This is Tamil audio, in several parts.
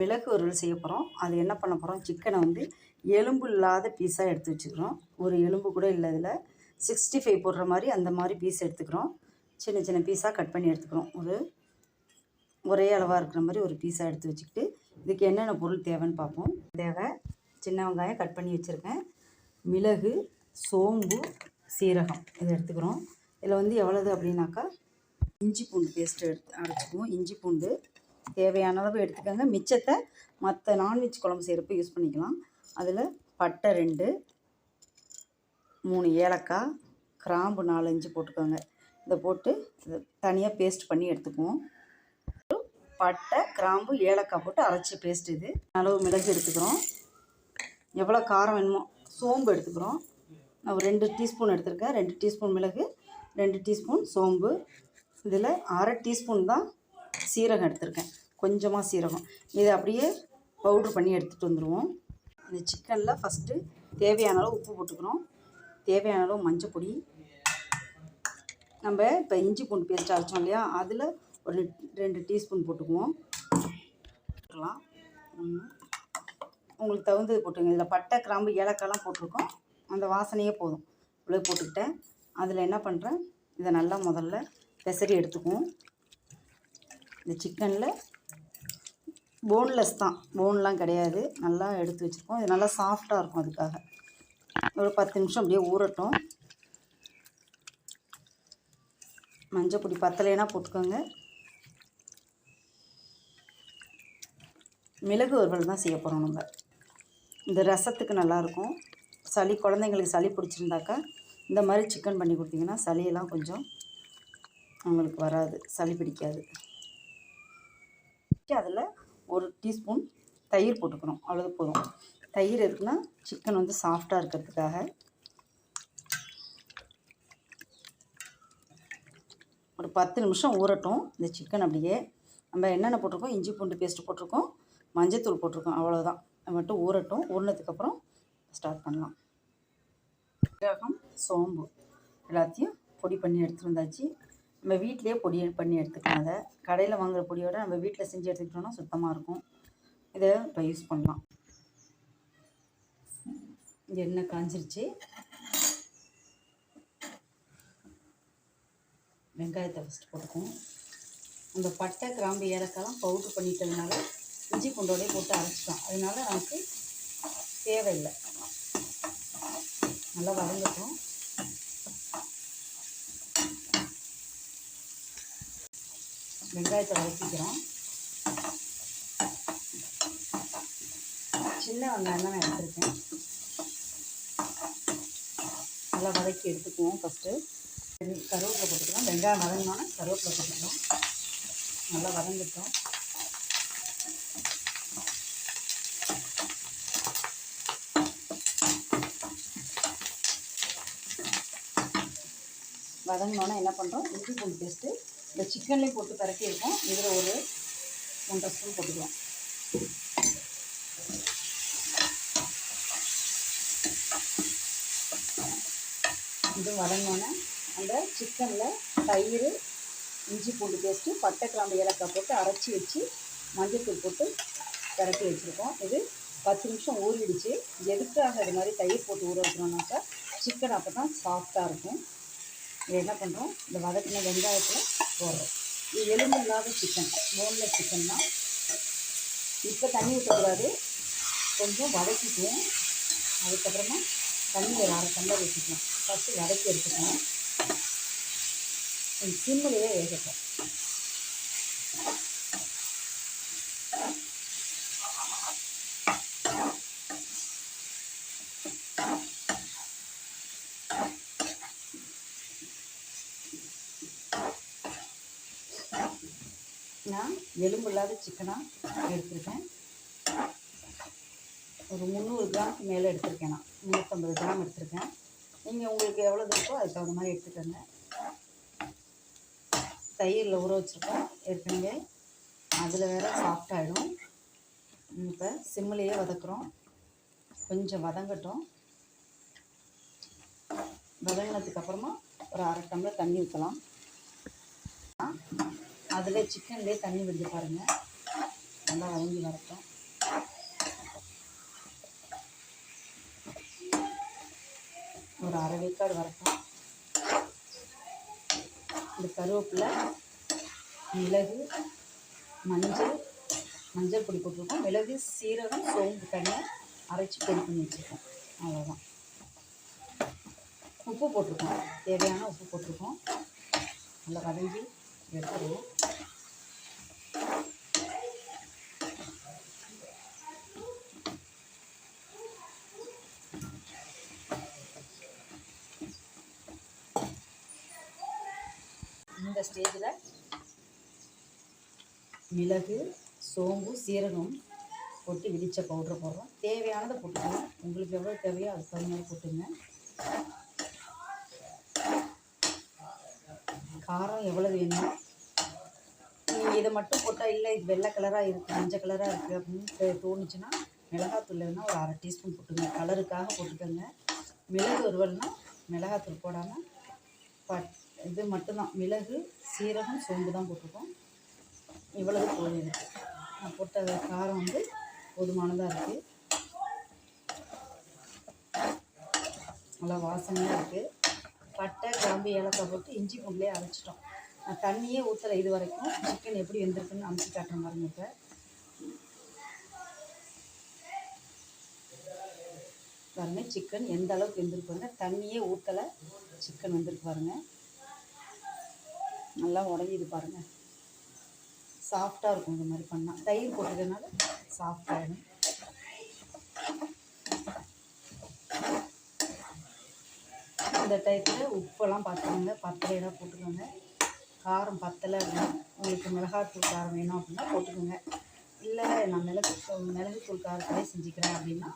மிளகு உருள் செய்ய போகிறோம் அது என்ன பண்ண போகிறோம் சிக்கனை வந்து எலும்பு இல்லாத பீஸாக எடுத்து வச்சுக்கிறோம். ஒரு எலும்பு கூட இல்லை இதில். சிக்ஸ்டி ஃபைவ் போடுற மாதிரி அந்த மாதிரி பீஸ் எடுத்துக்கிறோம். சின்ன சின்ன பீஸாக கட் பண்ணி எடுத்துக்கிறோம். ஒரு ஒரே அளவாக இருக்கிற மாதிரி ஒரு பீஸாக எடுத்து வச்சுக்கிட்டு இதுக்கு என்னென்ன பொருள் தேவைன்னு பார்ப்போம். தேவை சின்ன வெங்காயம் கட் பண்ணி வச்சுருக்கேன். மிளகு சோம்பு சீரகம் இதை எடுத்துக்கிறோம். இதில் வந்து எவ்வளவு அப்படின்னாக்கா இஞ்சி பூண்டு பேஸ்ட்டு எடுத்து அரைச்சிக்குவோம். இஞ்சி பூண்டு தேவையான அளவு எடுத்துக்கோங்க. மிச்சத்தை மற்ற நான்வெஜ் குழம்பு செய்கிறப்ப யூஸ் பண்ணிக்கலாம். அதில் பட்டை ரெண்டு மூணு ஏலக்காய் கிராம்பு நாலஞ்சு போட்டுக்கோங்க. இதை போட்டு தனியாக பேஸ்ட் பண்ணி எடுத்துக்குவோம். பட்டை கிராம்பு ஏலக்காய் போட்டு அரைச்சி பேஸ்ட் இது. அளவு மிளகு எடுத்துக்கிறோம். எவ்வளோ காரம் வேணுமோ சோம்பு எடுத்துக்கிறோம். நான் ஒரு ரெண்டு டீஸ்பூன் எடுத்திருக்கேன். ரெண்டு டீஸ்பூன் மிளகு ரெண்டு டீஸ்பூன் சோம்பு. இதில் அரை டீஸ்பூன் தான் சீரகம் எடுத்திருக்கேன். கொஞ்சமாக சீரகம். இதை அப்படியே பவுட்ரு பண்ணி எடுத்துகிட்டு வந்துடுவோம் இந்த சிக்கனில் ஃபஸ்ட்டு தேவையான அளவு உப்பு போட்டுக்கிறோம். தேவையான அளவு மஞ்சள் பொடி. நம்ம இப்போ இஞ்சி பூண்டு பேஸ்ட் அரைச்சோம் இல்லையா? அதில் ஒரு ரெண்டு டீஸ்பூன் போட்டுக்குவோம். போட்டுக்கலாம். உங்களுக்கு தகுந்தது போட்டுங்க இதில் பட்டை கிராம்பு ஏலக்காய்லாம் போட்டிருக்கோம். அந்த வாசனையே போதும். இவ்வளோ போட்டுக்கிட்டேன். அதில் என்ன பண்ணுறேன் இதை நல்லா முதல்ல பெசரி எடுத்துக்குவோம். இந்த சிக்கனில் போன்லெஸ் தான். போன்லாம் கிடையாது. நல்லா எடுத்து வச்சுருக்கோம். இது நல்லா சாஃப்டாக இருக்கும் அதுக்காக. ஒரு பத்து நிமிஷம் அப்படியே ஊறட்டும். மஞ்சள் பொடி பத்தலைனா போட்டுக்கோங்க. மிளகு வறுவல் தான் செய்ய போகிறோம் நம்ம. இந்த ரசத்துக்கு நல்லாயிருக்கும் சளி குழந்தைங்களுக்கு சளி பிடிச்சிருந்தாக்கா இந்த மாதிரி சிக்கன் பண்ணி கொடுத்தீங்கன்னா சளியெல்லாம் கொஞ்சம் அவங்களுக்கு வராது. சளி பிடிக்காது. அதில் ஒரு டீஸ்பூன் தயிர் போட்டுக்கணும். அவ்வளோது போதும். தயிர் இருக்குன்னா சிக்கன் வந்து சாஃப்டாக இருக்கிறதுக்காக. ஒரு பத்து நிமிஷம் ஊறட்டும். இந்த சிக்கன் அப்படியே நம்ம என்னென்ன போட்டிருக்கோம்? இஞ்சி பூண்டு பேஸ்ட்டு போட்டிருக்கோம். மஞ்சத்தூள் போட்டிருக்கோம். அவ்வளோதான் அது மட்டும் ஊறட்டும். ஊறினதுக்கப்புறம் ஸ்டார்ட் பண்ணலாம். சோம்பு. எல்லாத்தையும் பொடி பண்ணி எடுத்துகிட்டு வந்தாச்சு. நம்ம வீட்டிலேயே பொடி பண்ணி எடுத்துக்கலாம். அதை கடையில் வாங்குகிற பொடியோட நம்ம வீட்டில் செஞ்சு எடுத்துக்கிட்டோம்னா சுத்தமாக இருக்கும். இதை இப்போ யூஸ் பண்ணலாம். எண்ணெய் காஞ்சிருச்சு. வெங்காயத்தை ஃபஸ்ட்டு போட்டுக்குவோம். அந்த பட்டை கிராம்பு ஏலக்காய்லாம் பவுட்ரு பண்ணிட்டதுனால இஞ்சி பூண்டோடய போட்டு அரைச்சிட்டோம் அதனால நமக்கு தேவையில்லை. நல்லா வதங்கட்டும். வெங்காயத்தை வதக்கிக்கிறோம். சின்ன வெங்காயம் தான் நான் எடுத்திருக்கேன். நல்லா வதக்கி எடுத்துக்குவோம் ஃபஸ்ட்டு கருவேப்பிலை போட்டுக்கலாம். வெங்காயம் வதங்கினோன்னா கருவேப்பிலை போட்டுக்கிறோம் நல்லா வதங்கிட்டோம். வதங்கினோன்னா என்ன பண்ணுறோம் இஞ்சி பூண்டு பேஸ்ட்டு இந்த சிக்கன்லேயும் போட்டு பரட்டி இருக்கும் இதில் ஒரு ஒன்றரை ஸ்பூன் போட்டுக்கலாம். இது வதங்கினோன்னே அந்த சிக்கனில் தயிர் இஞ்சி பூண்டு பேஸ்ட்டு பட்டை கிராம்பு ஏலக்காய் போட்டு அரைச்சி வச்சு மஞ்சள்தூள் போட்டு பரட்டி வச்சுருக்கோம். இது பத்து நிமிஷம் ஊறிடுச்சு. எதுக்காக இது மாதிரி தயிர் போட்டு ஊற வைக்கிறோம்னாக்கா சிக்கன் அப்போ தான் சாஃப்டாக இருக்கும். இது என்ன பண்ணுறோம் இந்த வதக்கின வெங்காயத்தில் போடுறோம் இது எலும்பு இல்லாத சிக்கன் போன்லெஸ் சிக்கன் தான். இப்போ தண்ணி ஊற்றக்கூடாது கொஞ்சம் வதக்கிக்குவோம். அதுக்கப்புறமா தண்ணி ஒரு அரை டம்ளர் ஊற்றிக்கலாம் ஃபஸ்ட்டு வதக்கி எடுத்துக்கலாம். சிம்மிலேயே வேகட்டும். நான் எலும்பு இல்லாத சிக்கனாக எடுத்திருக்கேன் ஒரு முந்நூறு கிராமுக்கு மேலே எடுத்திருக்கேன் நான். முந்நூற்றம்பது கிராம் எடுத்திருக்கேன். நீங்கள் உங்களுக்கு எவ்வளோ இருக்கோ அதுக்கு தகுந்த மாதிரி எடுத்துக்கோங்க. தயிரில் ஊற வச்சுருக்கோம். ஏற்கனவே அதில் வேறு சாஃப்டாகிடும் இப்போ சிம்மிலேயே வதக்குறோம். கொஞ்சம் வதங்கட்டும். வதங்கினதுக்கப்புறமா ஒரு அரை டம்ளர் தண்ணி ஊற்றலாம் அதில் சிக்கன்லேயே தண்ணி விடுது பாருங்கள் நல்லா வதங்கி வரட்டும் ஒரு அரை வேக்காடு வரட்டும் இந்த கருவேப்பிலை மிளகு மஞ்சள் மஞ்சள் பொடி போட்டிருக்கோம். மிளகு சீரகம் சோம்பு தனியாக அரைச்சி பொடி பண்ணி வச்சுருக்கோம். அவ்வளோதான் உப்பு போட்டிருக்கோம். தேவையான உப்பு போட்டிருக்கோம். நல்லா வதங்கி எடுத்துருவோம் இந்த ஸ்டேஜில் மிளகு சோம்பு சீரகம் போட்டு இடித்த பவுட்ரு போடுறோம். தேவையானதை போட்டுக்கணும் உங்களுக்கு எவ்வளோ தேவையோ அதுக்கு தகுந்த மாதிரி போட்டுங்க காரம் எவ்வளோ வேணும்? நீங்கள் இதை மட்டும் போட்டால் இல்லை இது வெள்ளை கலராக இருக்குது மஞ்சள் கலராக இருக்குது அப்படின்னு தோணுச்சுன்னா மிளகாத்தூள் வேணால் ஒரு அரை டீஸ்பூன் போட்டுங்க கலருக்காக போட்டுக்கோங்க. மிளகு ஒருவல்னா மிளகாத்தூள் போடாமல் பட் இது மட்டும்தான். மிளகு சீரகம் சோம்பு தான் போட்டிருக்கோம் இவ்வளவு போதும் எனக்கு நான் போட்ட காரம் வந்து போதுமானதாக இருக்குது நல்லா வாசனையாக இருக்குது பட்டை கிராம்பு ஏலக்காய் போட்டு இஞ்சி பூண்டுலேயே அரைச்சிட்டோம். நான் தண்ணியே ஊற்றலை இது வரைக்கும் சிக்கன் எப்படி வெந்திருக்குன்னு அமுச்சு காட்டுற மாதிரி இப்போ. பாருங்கள் சிக்கன் எந்த அளவுக்கு வெந்திருக்குங்க தண்ணியே ஊற்றலை சிக்கன் வந்திருக்கு பாருங்க. நல்லா உடஞ்சிது பாருங்கள் சாஃப்டாக இருக்கும் இந்த மாதிரி பண்ணால் தயிர் போட்டதுனால சாஃப்டாகிடும் அந்த டயத்தில் உப்பெல்லாம் பார்த்துக்கோங்க. பத்தலையெல்லாம் போட்டுக்கோங்க. காரம் பத்தலை அப்படின்னா உங்களுக்கு மிளகாத்தூள் காரம் வேணும் அப்படின்னா போட்டுக்கோங்க. இல்லை நான் மிளகு மிளகுத்தூள் காரத்திலே செஞ்சுக்கிறேன் அப்படின்னா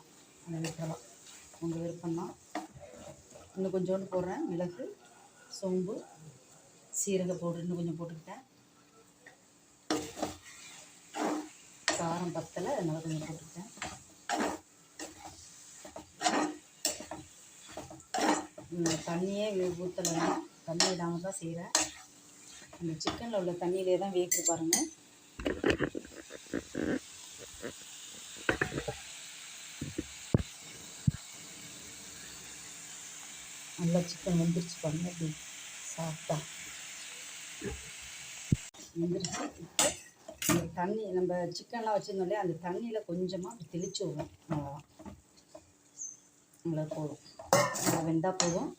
அதை விட்டுறலாம். உங்கள் விருப்பம் தான். இன்னும் கொஞ்சோண்டு போடுறேன். மிளகு சோம்பு சீரக பவுடர் இன்னும் கொஞ்சம் போட்டுக்கிட்டேன். காரம் பத்தலை அதனால் கொஞ்சம் போட்டுக்கிட்டேன். தண்ணியே ஊற்றலைன்னா தண்ணி விடாமல் தான் செய்கிறேன் அந்த சிக்கனில் உள்ள தண்ணியிலே தான் வேகுது பாருங்கள் நல்லா சிக்கன் வெந்துருச்சு பாருங்க. அப்படி சாப்பிட்டா வெந்துருச்சு. இப்போ இந்த தண்ணி நம்ம சிக்கன்லாம் வச்சுருந்தோம் இல்லையா அந்த தண்ணியில் கொஞ்சமாக அப்படி தெளிச்சு விடுவோம் அவ்வளோதான் அவ்வளோ போதும். வெந்தால் போதும்.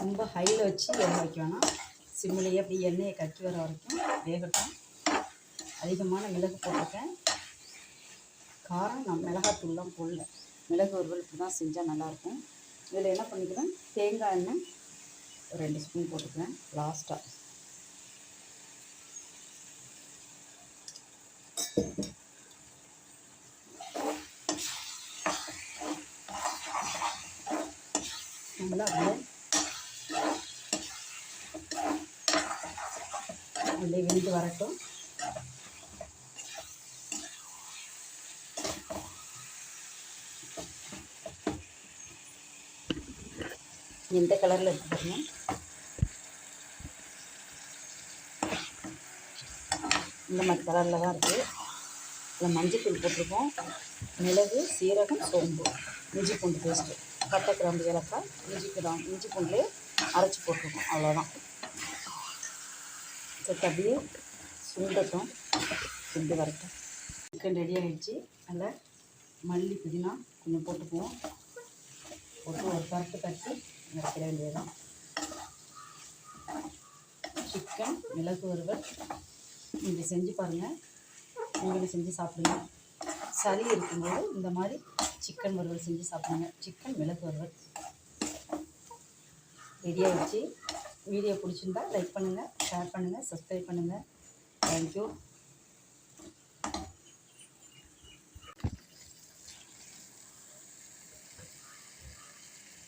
ரொம்ப ஹையில் வச்சு எண்ணெய் வைக்க வேணாம். சிம்மிலேயே அப்படி எண்ணெயை கட்டி வர வரைக்கும் வேகட்டும். அதிகமான மிளகு போட்டிருக்கேன் காரம் நான் மிளகாத்தூள்லாம் போடல. மிளகு வறுவல் இப்படி தான் செஞ்சால் நல்லாயிருக்கும். இதில் என்ன பண்ணிக்கிறேன்? தேங்காய் எண்ணெய் ஒரு ரெண்டு ஸ்பூன் போட்டுக்கிறேன். லாஸ்ட்டாக நல்லா அப்படியே அப்படியே வெந்து வரட்டும். எந்த கலரில் இருக்கு இந்த மாதிரி கலரில் தான் இருக்குது இதில் மஞ்சத்தூள் போட்டிருக்கோம். மிளகு சீரகம் சோம்பு. இஞ்சி பூண்டு பேஸ்ட்டு பட்டை கிராம்பு ஏலக்காய் இஞ்சி கிராம் இஞ்சி பூண்டுலேயே அரைச்சி போட்டிருக்கோம். அவ்வளோதான் சரி அப்படியே சுண்டட்டும். சுண்டு வரட்டும். சிக்கன் ரெடி ஆகிடுச்சு அதில் மல்லி புதினா கொஞ்சம் போட்டுக்குவோம். போட்டு ஒரு பருப்பு தட்டி நினைக்கிற வேண்டியதுதான். சிக்கன் மிளகு வறுவல். நீங்கள் செஞ்சு பாருங்கள் நீங்களும் செஞ்சு சாப்பிடுங்க. சளி இருக்கும்போது இந்த மாதிரி சிக்கன் வறுவல் செஞ்சு சாப்பிடுங்க. சிக்கன் மிளகு வறுவல். ரெடி ஆகிடுச்சு வீடியோ பிடிச்சிருந்தா லைக் பண்ணுங்கள் ஷேர் பண்ணுங்கள் சப்ஸ்கிரைப் பண்ணுங்கள் தேங்க்யூ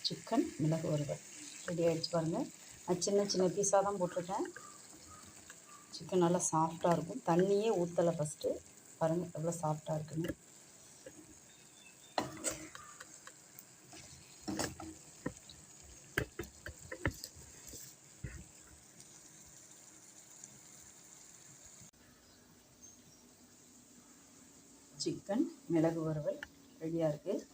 சிக்கன் மிளகு வறுவல். ரெடி ஆகிடுச்சு பாருங்கள் நான் சின்ன சின்ன பீஸாக தான் போட்டிருக்கேன். சிக்கன் நல்லா சாஃப்டாக இருக்கும். தண்ணியே ஊற்றலை ஃபஸ்ட்டு பாருங்கள் எவ்வளோ சாஃப்டாக இருக்குன்னு. சிக்கன் மிளகு வறுவல் ரெடியாக இருக்குது